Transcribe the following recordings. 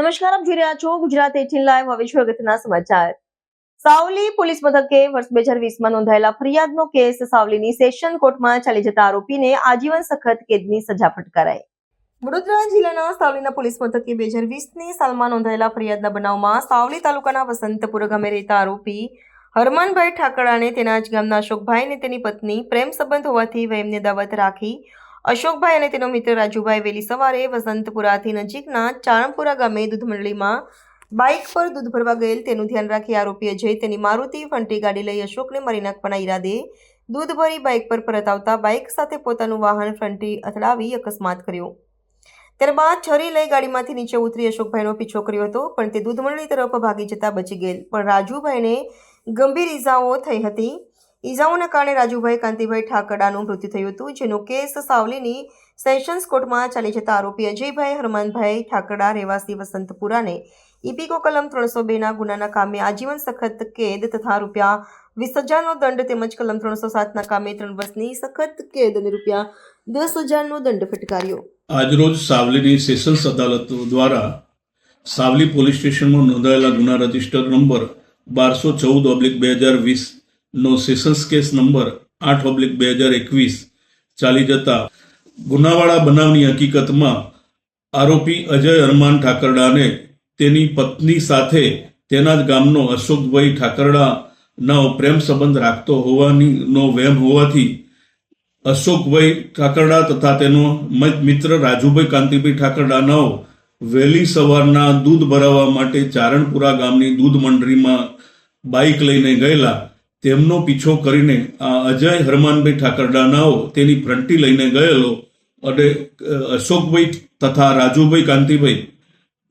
નમસ્કાર, આપ જોઈ રહ્યા છો ગુજરાત એટીન લાઈવ હવે છે સમાચાર. સાવલી પોલીસ મથકે વર્ષ બે હજાર વીસમાં નોંધાયેલા ફરિયાદનો કેસ સાવલીની સેશન કોર્ટમાં ચાલી જતા આરોપીને આજીવન સખત કેદની સજા ફટકારાઈ. વડોદરા જિલ્લાના સાવલીના પોલીસ મથકે બે હજાર વીસની સાલમાં નોંધાયેલા ફરિયાદના બનાવમાં સાવલી તાલુકાના વસંતપુર ગામે રહેતા આરોપી હરમાનભાઈ ઠાકરાને તેના જ ગામના અશોકભાઈ અને તેની પત્ની પ્રેમ સંબંધ હોવાથી વહેમને દાવત રાખી અશોકભાઈ અને તેનો મિત્ર રાજુભાઈ વહેલી સવારે વસંતપુરાથી નજીકના ચારણપુરા ગામે દૂધ મંડળીમાં બાઇક પર દૂધ ભરવા ગયેલ તેનું ધ્યાન રાખી આરોપી અજય તેની મારુતિ ફંટી ગાડી લઈ અશોકને મારી નાખવાના ઈરાદે દૂધ ભરી બાઇક પર પરત આવતા બાઇક સાથે પોતાનું વાહન ફંટી અથડાવી અકસ્માત કર્યો. ત્યારબાદ છરી લઈ ગાડીમાંથી નીચે ઉતરી અશોકભાઈનો પીછો કર્યો હતો, પણ તે દૂધ મંડળી તરફ ભાગી જતા બચી ગયેલ. પણ રાજુભાઈને ગંભીર ઈજાઓ થઈ હતી. ઈજાઓના કારણે રાજુભાઈ કાંતિભાઈ ઠાકરડાનું મૃત્યુ થયું હતું, જેનો કેસ સાવલીની સેશન્સ કોર્ટમાં ચાલી જતા આરોપી અજયભાઈ હરમાનભાઈ ઠાકરડા, રહેવાસી વસંતપુરાને ઇપીકો કલમ ત્રણસો બેના ગુનાના કામે આજીવન સખત કેદ તથા રૂપિયા વીસ હજારનો દંડ તેમજ કલમ ત્રણસો સાતના કામે ત્રણ વર્ષની સખત કેદ અને રૂપિયા દસ હજારનો દંડ ફટકાર્યો. આજરોજ સાવલીની સેશન્સ અદાલત દ્વારા સાવલી પોલીસ સ્ટેશનમાં નોંધાયેલા ગુના રજિસ્ટર નંબર બારસો ચૌદ ઓબ્લિક બે હજાર વીસનો સેશન્સ કેસ નંબર આઠ ઓબ્લિક બે હજાર એકવીસ ચાલી જતા ગુનાવાળા બનાવની હકીકતમાં આરોપી અજય હરમાન ઠાકરડાને તેની પત્ની સાથે તેના જ ગામનો અશોકભાઈ ઠાકરડાનો પ્રેમ સંબંધ રાખતો હોવાની નો વહેમ હોવાથી અશોકભાઈ ઠાકરડા તથા તેનો મિત્ર રાજુભાઈ કાંતિભાઈ ઠાકરડાનો વહેલી સવારના દૂધ ભરાવવા માટે ચારણપુરા ગામની દૂધ મંડળીમાં બાઇક લઈને ગયેલા તેમનો પીછો કરીને આ અજય હરમાનભાઈ ઠાકરડાનાઓ તેની ફ્રન્ટી લઈને ગયેલો અને અશોકભાઈ તથા રાજુભાઈ કાંતિભાઈ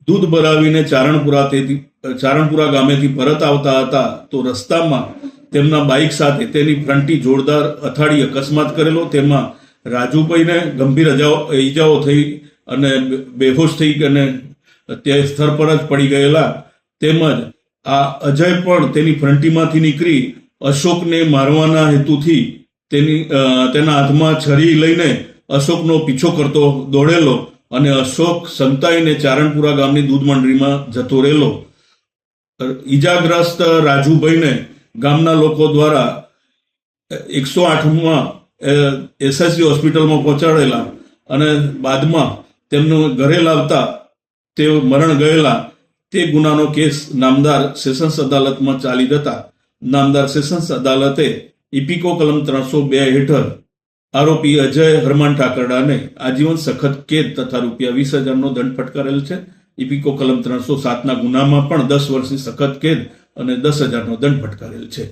દૂધ ભરાવીને ચારણપુરાથી ચારણપુરા ગામેથી પરત આવતા હતા તો રસ્તામાં તેમના બાઇક સાથે તેની ફ્રન્ટી જોરદાર અથાડી અકસ્માત કરેલો. તેમાં રાજુભાઈને ગંભીર અજાઓ- ઈજાઓ થઈ અને બેહોશ થઈ અને તે સ્થળ પર જ પડી ગયેલા. તેમજ આ અજય પણ તેની ફ્રન્ટીમાંથી નીકળી અશોકને મારવાના હેતુથી તેની તેના હાથમાં છરી લઈને અશોકનો પીછો કરતો દોડેલો અને અશોક સંતાઈને ચારણપુરા ગામની દૂધ મંડળીમાં જતો રહેલો. ઈજાગ્રસ્ત રાજુભાઈને ગામના લોકો દ્વારા એકસો આઠમાં એસએસસી હોસ્પિટલમાં પહોંચાડેલા અને બાદમાં તેમનું ઘરે લાવતા તેઓ મરણ ગયેલા. તે ગુનાનો કેસ નામદાર સેશન્સ અદાલતમાં ચાલી જતા નામદાર સેશન્સ અદાલતે ઇપિકો કલમ ત્રણસો બે હેઠળ આરોપી અજય હરમાન ઠાકરડાને આજીવન સખત કેદ તથા રૂપિયા વીસ હજારનો દંડ ફટકારેલ છે. ઇપિકો કલમ ત્રણસો સાતના ગુનામાં પણ દસ વર્ષની સખત કેદ અને દસ હજારનો દંડ ફટકારેલ છે.